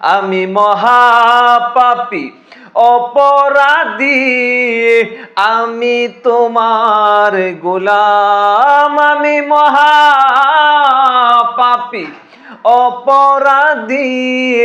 আমি মহাপাপী, অপরাধী। আমি তোমার গোলাম, আমি মহাপাপী, অপরাধী।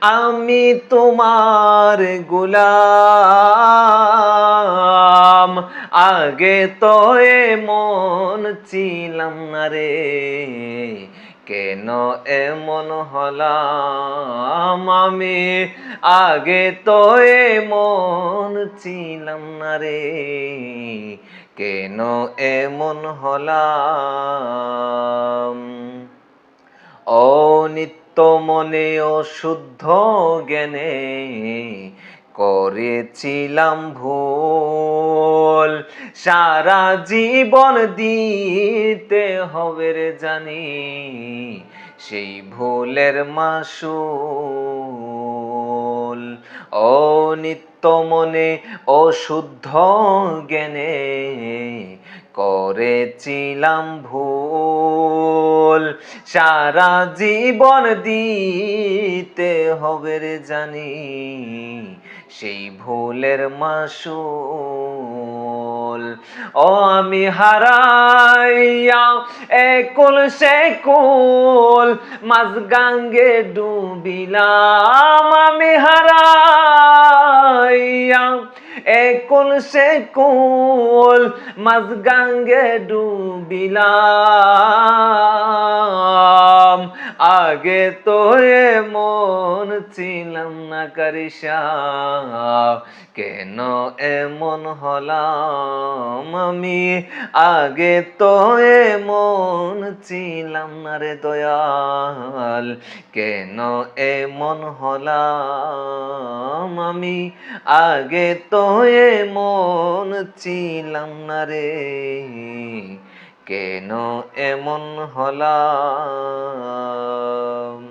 আমি তোমার গোলাম। আগে তো এমন ছিলাম রে কেন এমন হলাম আমি? আগে তো এমন ছিলাম না রে। কেন এমন হলাম? অনিত্য মনে অশুদ্ধ জ্ঞানে করেছিলাম ভুল। সারা জীবন দিতে হবে রে জানি, সেই ভুলের মাসুল। অনিত্য মনে অশুদ্ধ জ্ঞানে করেছিলাম ভুল। সারা জীবন দিতে হবে রে জানি, সেই ভুলের মাসুল। ও আমি হারাইয়া একুল সেকুল মাঝ গাঙ্গে ডুবিলাম আমি হারাইয়া। একুল সেকুল মাঝ গাঙ্গে ডুবিলাম। আগে তো এমন ছিলাম না কারিসা কেন এমন হলাম আমি? আগে তো এমন ছিলাম না রে দয়াল। কেন এমন হলাম আমি? আগে তো এমন ছিলাম না রে। কেন এমন হলাম?